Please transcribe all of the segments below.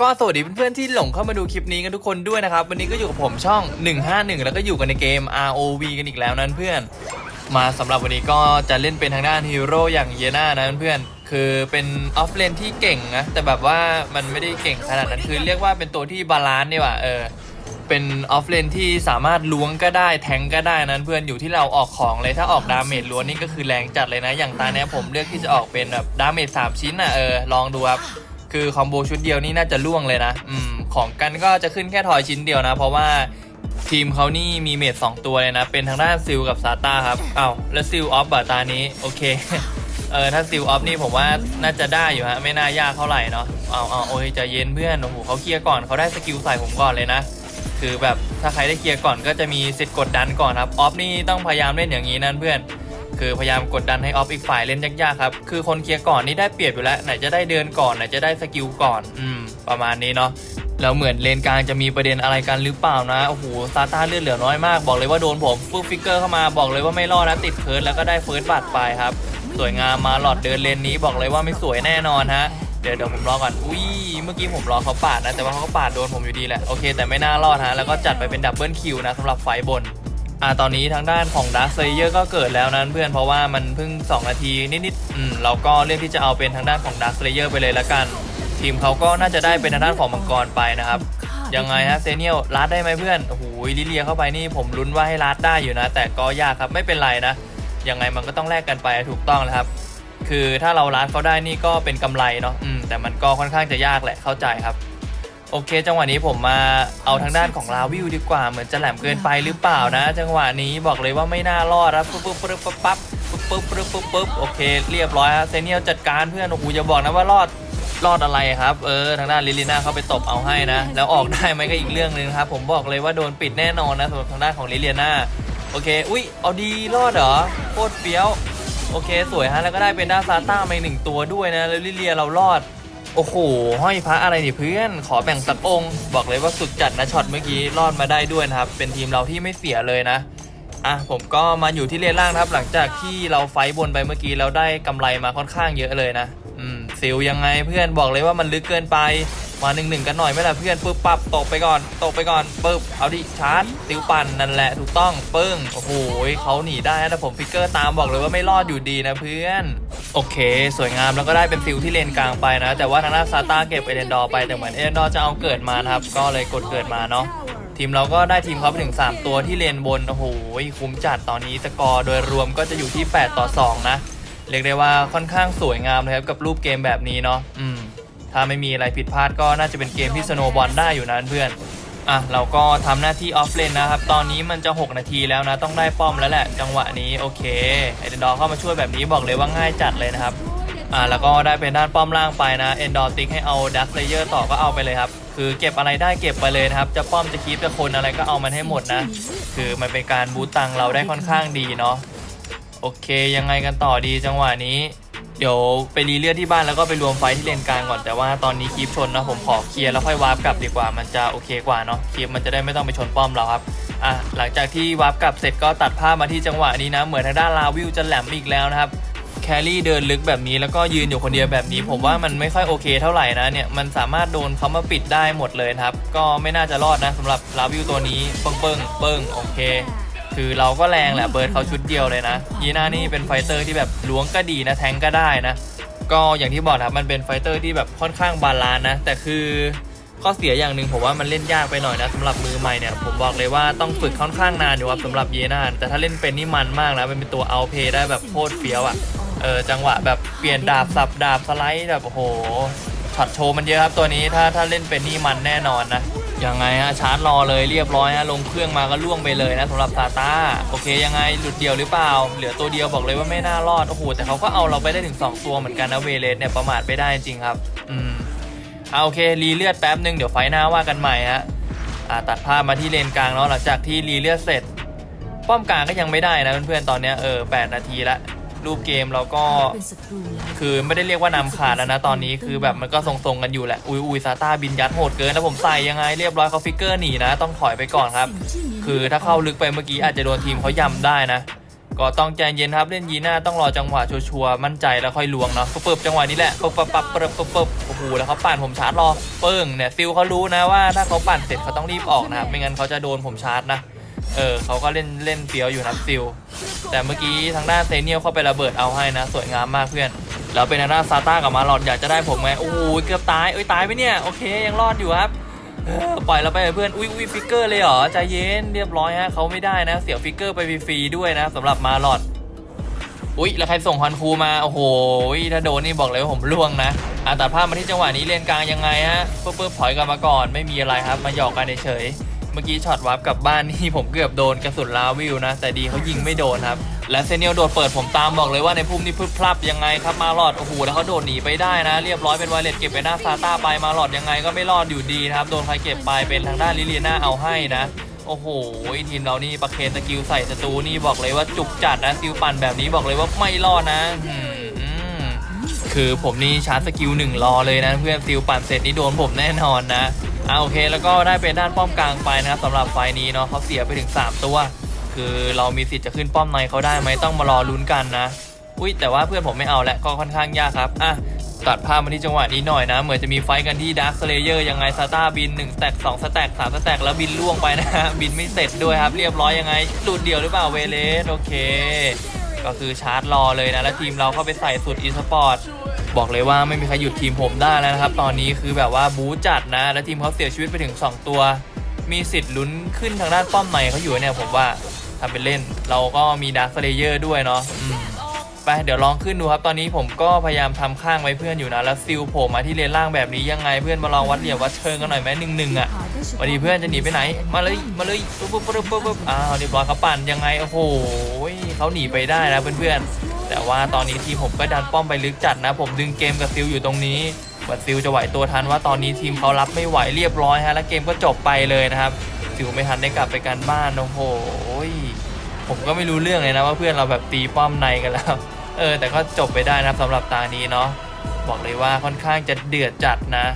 ก็สวัสดีเพื่อนๆที่หลงเข้ามาดูคลิปนี้กันทุกคนด้วยนะครับ วันนี้ก็อยู่กับผมช่อง 151 แล้วก็อยู่กันในเกม ROV กันอีกแล้วนั้นเพื่อน มาสำหรับวันนี้ก็จะเล่นเป็นทางด้านฮีโร่อย่างเยน่านะเพื่อนๆคือเป็นออฟเลนที่เก่งนะ แต่แบบว่ามันไม่ได้เก่งขนาดนั้นคือเรียกว่าเป็นตัวที่บาลานซ์ดีกว่าเออเป็นออฟเลนที่สามารถล้วงก็ได้แทงก็ได้นั้นเพื่อนอยู่ที่เราออกของเลยถ้าออกดาเมจล้วนนี่ก็คือแรงจัดเลยนะ อย่างตาเนี้ยผมเลือกที่จะออกเป็นแบบดาเมจสามชิ้นอะเออลองดูครับ คือคอมโบชุดเดียวนี่น่าจะล่วงเลยนะอืมของกันก็จะขึ้นแค่ทอยชิ้นเดียวนะ เพราะว่าทีมเขานี่มีเมจสองตัวเลยนะ เป็นทางด้านซิลกับซาต้าครับอ้าวแล้วซิลออฟบาตานี้โอเคเออถ้าซิลออฟนี่ผมว่าน่าจะได้อยู่ฮะไม่น่ายากเท่าไหร่เนาะเอาเอาโอ้ยใจเย็นเพื่อนโอ้โหเขาเคลียร์ก่อนเขาได้สกิลใส่ผมก่อนเลยนะ คือแบบถ้าใครได้เคลียร์ก่อนก็จะมีสิทธิ์กดดันก่อนครับออฟนี่ต้องพยายามเล่นอย่างนี้นั่นเพื่อน คือพยายามกดดันให้ออฟอีกฝ่ายเล่นยากๆครับ คือคนเคลียร์ก่อนนี่ได้เปรียบอยู่แล้ว ไหนจะได้เดินก่อนไหนจะได้สกิลก่อน อืม ประมาณนี้เนาะแล้วเหมือนเลนกลางจะมีประเด็นอะไรกันหรือเปล่านะโอ้โหซาต้าเลือดเหลือน้อยมาก บอกเลยว่าโดนผมฟึบฟิกเกอร์เข้ามาบอกเลยว่าไม่รอดนะติดเคิร์ดแล้วก็ได้เฟิร์สบัตรไปครับ สวยงามมาหลอดเดินเลนนี้บอกเลยว่าไม่สวยแน่นอนฮะเดี๋ยวเดี๋ยวผมรอก่อน อุ้ย เมื่อกี้ผมรอเขาปาดนะ แต่ว่าเขาก็ปาดโดนผมอยู่ดีแหละ โอเค แต่ไม่น่ารอดฮะ แล้วก็จัดไปเป็นดับเบิลคิวนะสำหรับไฟบน อ่าตอนนี้ทางด้านของดาร์ s เซเยอร์ก็เกิดแล้วนั้นเพื่อนเพราะว่ามันเพิ่ง 2 นาทีนิดๆอืมเราก็เลือกที่จะเอาเป็นทางด้านของดาร์ s เซเยอร์ไปเลยละกัน ทีมเขาก็น่าจะได้เป็นทางด้านของมังกรไปนะครับ ยังไงฮะเซเนียลลัดได้ไหมเพื่อนโอ้โหลิเลียเข้าไปนี่ผมลุ้นว่าให้ลัดได้อยู่นะ แต่ก็ยากครับไม่เป็นไรนะยังไงมันก็ต้องแลกกันไปถูกต้องนะครับ คือถ้าเราลัดเขาได้นี่ก็เป็นกำไรเนาะอืมแต่มันก็ค่อนข้างจะยากแหละเข้าใจครับ โอเค จังหวะนี้ผมมาเอาทางด้านของลาวิวดีกว่าเหมือนจะแหลมเกินไปหรือเปล่านะ จังหวะนี้บอกเลยว่าไม่น่ารอดครับปุ๊บปุ๊บปุ๊บปุ๊บปั๊บปุ๊บปุ๊บปุ๊บปุ๊บปุ๊บโอเค เรียบร้อยครับเซเนียลจัดการเพื่อนโอ้โหอย่าบอกนะว่ารอดรอดอะไรครับ เออ ทางด้านลิลิน่าเข้าไปตบเอาให้นะ แล้วออกได้ไหมก็อีกเรื่องหนึงครับ ผมบอกเลยว่าโดนปิดแน่นอนนะสำหรับทางด้านของลิลิน่าโอเค อุ้ยเอาดีรอดเหรอโคตรเฟี้ยว โอเค สวยฮะ แล้วก็ได้เป็นด้านซาต้ามาอีกหนึ่งตัวด้วยนะ แล้วลิเลียเรารอด โอ้โห ห้อยพระอะไรนี่เพื่อน ขอแบ่งสักองค์ บอกเลยว่าสุดจัดนะช็อตเมื่อกี้รอดมาได้ด้วยนะครับ เป็นทีมเราที่ไม่เสียเลยนะ อะผมก็มาอยู่ที่เลนล่างนะครับหลังจากที่เราไฟบนไปเมื่อกี้เราได้กำไรมาค่อนข้างเยอะเลยนะ อืมซิลยังไงเพื่อนบอกเลยว่ามันลึกเกินไป มาหนึ่งหนึ่งกันหน่อยไหมล่ะเพื่อนปึ๊บปับตกไปก่อนตกไปก่อนปึ๊บเอาดิชาร์จซิลปั่นนั่นแหละถูกต้องปึ้งโอ้โหเขาหนีได้นะผมฟิกเกอร์ตามบอกเลยว่าไม่รอดอยู่ดีนะเพื่อนโอเค สวยงามแล้วก็ได้เป็นซิลที่เลนกลางไปนะ แต่ว่าทางด้านซาต้าเก็บเอเดนดอร์ไปแต่เหมือนเอเดนดอร์จะเอาเกิดมานะครับก็เลยกดเกิดมาเนาะทีมเราก็ได้ทีมเขาไปถึง 3 ตัวที่เลนบนโอ้โหคุ้มจัดตอนนี้สกอร์โดยรวมก็จะอยู่ที่ 8 ต่อ 2 นะเรียกได้ว่าค่อนข้างสวยงามเลยครับกับรูปเกมแบบนี้เนาะอืม ถ้าไม่มีอะไรผิดพลาดก็น่าจะเป็นเกมที่สโนว์บอลได้อยู่นะเพื่อนอะเราก็ทำหน้าที่ออฟเลนนะครับ ตอนนี้มันจะ 6 นาทีแล้วนะ ต้องได้ป้อมแล้วแหละ จังหวะนี้โอเคไอเดนดอร์เข้ามาช่วยแบบนี้บอกเลยว่าง่ายจัดเลยนะครับอ่าแล้วก็ได้เป็นด้านป้อมล่างไปนะเอนดอร์ติกให้เอาดักเลเยอร์ต่อก็เอาไปเลยครับคือเก็บอะไรได้เก็บไปเลยนะครับ จะป้อมจะคีปจะคนอะไรก็เอามันให้หมดนะ คือมันเป็นการบูตตังเราได้ค่อนข้างดีเนาะโอเคยังไงกันต่อดีจังหวะนี้ เดี๋ยวไปรีเลือดที่บ้านแล้วก็ไปรวมไฟที่เลนกลางก่อนแต่ว่าตอนนี้คีปชนนะผมขอเคลียร์แล้วค่อยวาร์ปกลับดีกว่ามันจะโอเคกว่าเนาะคีปมันจะได้ไม่ต้องไปชนป้อมเราครับอะหลังจากที่วาร์ปกลับเสร็จก็ตัดภาพมาที่จังหวะนี้นะเหมือนทางด้านลาวิวจะแหลมอีกแล้วนะครับแครี่เดินลึกแบบนี้แล้วก็ยืนอยู่คนเดียวแบบนี้ ผมว่ามันไม่ค่อยโอเคเท่าไหร่นะเนี่ยมันสามารถโดนเขามาปิดได้หมดเลยครับ ก็ไม่น่าจะรอดนะสำหรับลาวิวตัวนี้เปิ้งเปิ้งเปิ้งโอเค คือเราก็แรงแหละเบิร์ดเขาชุดเดียวเลยนะยีน่านี่เป็นไฟเตอร์ที่แบบล้วงก็ดีนะแทงก็ได้นะ ก็อย่างที่บอกนะครับมันเป็นไฟเตอร์ที่แบบค่อนข้างบาลานนะ แต่คือข้อเสียอย่างหนึ่งผมว่ามันเล่นยากไปหน่อยนะสำหรับมือใหม่เนี่ยผมบอกเลยว่าต้องฝึกค่อนข้างนานอยู่ครับสำหรับเยน่าแต่ถ้าเล่นเป็นนี่มันมากนะเป็นตัวเอาเพย์ได้แบบโคตรเฟี้ยวอะ่ะเออจังหวะแบบเปลี่ยนดาบสับดาบสไลด์แบบโอ้โหช็อตโชว์มันเยอะครับตัวนี้ถ้าถ้าเล่นเป็นนี่มันแน่นอนนะ ยังไงฮะชาร์จรอเลยเรียบร้อยฮะลงเครื่องมาก็ล่วงไปเลยนะสำหรับซาต้าโอเคยังไงหลุดเดียวหรือเปล่า เหลือตัวเดียวบอกเลยว่าไม่น่ารอดโอ้โหแต่เขาก็เอาเราไปได้ถึง 2 ตัวเหมือนกันนะเวเลสเนี่ยประมาทไม่ได้จริงครับ อืมเอาโอเครีเลือดแป๊บหนึ่งเดี๋ยวไฟหน้าว่ากันใหม่ฮะอ่าตัดภาพมาที่เลนกลางเนาะหลังจากที่รีเลือดเสร็จ ป้อมกลางก็ยังไม่ได้นะเพื่อนๆตอนเนี้ยเออแปดนาทีละ รูปเกมเราก็คือไม่ได้เรียกว่านำขาดแล้วนะตอนนี้คือแบบมันก็ทรงๆกันอยู่แหละ อุยอุยซาต้าบินยัดโหดเกินแล้วผมใส่ยังไงเรียบร้อยเขาฟิกเกอร์หนีนะ ต้องถอยไปก่อนครับ คือถ้าเข้าลึกไปเมื่อกี้อาจจะโดนทีมเขายำได้นะ ก็ต้องใจเย็นครับเล่นยีน่าต้องรอจังหวะชัวร์มั่นใจแล้วค่อยลวงเนาะปึ๊บจังหวะนี้แหละปึ๊บปั๊บปั๊บปึ๊บปึ๊บปับโอ้โหแล้วเขาปั่นผมชาร์จรอเปิ้งเนี่ยซิลเขารู้นะว่าถ้าเขาปั่นเสร็จเขาต้องรีบออกนะครับไม่งั้นเขาจะโดนผมชาร์จนะ เออเขาก็เล่นเล่นเฟี้ยวอยู่นะซิลแต่เมื่อกี้ทางด้านเซเนียลเข้าไประเบิดเอาให้นะ สวยงามมากเพื่อนแล้วเป็นทางด้านซาต้ากับมาลอดอยากจะได้ผมไงโอ้โหเกือบตายเอ้ยตายไปเนี่ยโอเคยังรอดอยู่ครับปล่อยเราไปเถอะเพื่อนอุ้ยอุ้ยฟิกเกอร์เลยเหรอใจเย็นเรียบร้อยฮะเขาไม่ได้นะ เสียฟิกเกอร์ไปฟรีๆด้วยนะสำหรับมาลอดอุ้ยแล้วใครส่งฮอนคูมาโอ้โหถ้าโดนนี่บอกเลยว่าผมล่วงนะอะตัดภาพมาที่จังหวะนี้เลนกลางยังไงฮะปุ๊บปุ๊บถอยกลับมาก่อนไม่มีอะไรครับมาหยอกกันเฉยๆ เมื่อกี้ช็อตวับกลับบ้านนี่ผมเกือบโดนกระสุนลาวิวนะ แต่ดีเขายิงไม่โดนครับ และเซเนียลโดดเปิดผมตามบอกเลยว่าในพุ่มนี่พรึบพรับยังไงครับมาหลอดโอ้โหแล้วเขาโดดหนีไปได้นะ เรียบร้อยเป็นไวเลตเก็บไปหน้าซาต้าไปมาหลอดยังไงก็ไม่รอดอยู่ดีนะครับโดนใครเก็บไปเป็นทางด้านลิเลียนาเอาให้นะโอ้โหทีมเรานี่ประเคนสกิลใส่ศัตรูนี่บอกเลยว่าจุกจัดนะซิลปั่นแบบนี้บอกเลยว่าไม่รอดนะคือผมนี่ชาร์จสกิลหนึ่งรอเลยนะเพื่อนซิลปั่นเสร็จนี่โดนผมแน่นอนนะ อ่าโอเคแล้วก็ได้เป็นด้านป้อมกลางไปนะครับสำหรับไฟนี้เนาะเขาเสียไปถึง 3 ตัว คือเรามีสิทธิ์จะขึ้นป้อมในเขาได้ไหมต้องมารอลุ้นกันนะ อุ้ยแต่ว่าเพื่อนผมไม่เอาแหละก็ค่อนข้างยากครับอะตัดภาพมาที่จังหวะนี้หน่อยนะ เหมือนจะมีไฟกันที่ดาร์คสเลเยอร์ยังไงซาต้าบิน1สแต็ก2สแต็ก3สแต็กแล้วบินล่วงไปนะฮะบินไม่เสร็จด้วยครับ เรียบร้อยยังไงหลุดเดียวหรือเปล่าเวเลสโอเค ก็คือชาร์จรอเลยนะ แล้วทีมเราเข้าไปใส่สุดอีสปอร์ต บอกเลยว่าไม่มีใครหยุดทีมผมได้แล้วนะครับ ตอนนี้คือแบบว่าบู๊จัดนะ และทีมเขาเสียชีวิตไปถึง 2 ตัว มีสิทธิ์ลุ้นขึ้นทางด้านป้อมในเขาอยู่เนี่ยผมว่าทำเป็นเล่น เราก็มีดาร์คเลเยอร์ด้วยเนาะไปเดี๋ยวลองขึ้นดูครับ ตอนนี้ผมก็พยายามทำข้างไว้เพื่อนอยู่นะ แล้วซิลโผล่มาที่เลนล่างแบบนี้ยังไงเพื่อนมาลองวัดเหลี่ยมวัดเชิงกันหน่อยไหมหนึ่งหนึ่งอะวันนี้เพื่อนจะหนีไปไหน มาเลยมาเลยปุ๊บปุ๊บปุ๊บปุ๊บปุ๊บอ้าวเรียบร้อยเขาปั่นยังไงโอ้โหเขาหนีไปได้นะเพื่อนๆ แต่ว่าตอนนี้ทีมผมก็ดันป้อมไปลึกจัดนะ ผมดึงเกมกับซิลอยู่ตรงนี้ว่าซิลจะไหวตัวทันว่าตอนนี้ทีมเขารับไม่ไหวเรียบร้อยฮะแล้วเกมก็จบไปเลยนะครับซิลไม่ทันได้กลับไปกันบ้านโอ้โหผมก็ไม่รู้เรื่องเลยนะว่าเพื่อนเราแบบตีป้อมในกันแล้ว เออ แต่ก็จบไปได้นะสำหรับตานี้เนาะบอกเลยว่าค่อนข้างจะเดือดจัดนะ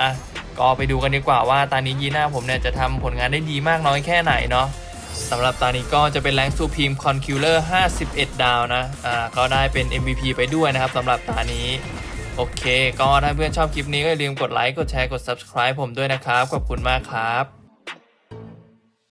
อะก็ไปดูกันดีกว่าว่าตานี้ยีน่าผมเนี่ยจะทำผลงานได้ดีมากน้อยแค่ไหนเนาะ สำหรับตานี้ก็จะเป็นแรงสูพีมคอนคิวเลอร์51 ดาวนะ อ่า ก็ได้เป็น MVP ไปด้วยนะครับสำหรับตานี้ โอเค ก็ถ้าเพื่อนชอบคลิปนี้ก็อย่าลืมกดไลค์ กดแชร์ กด subscribe ผมด้วยนะครับ ขอบคุณมากครับ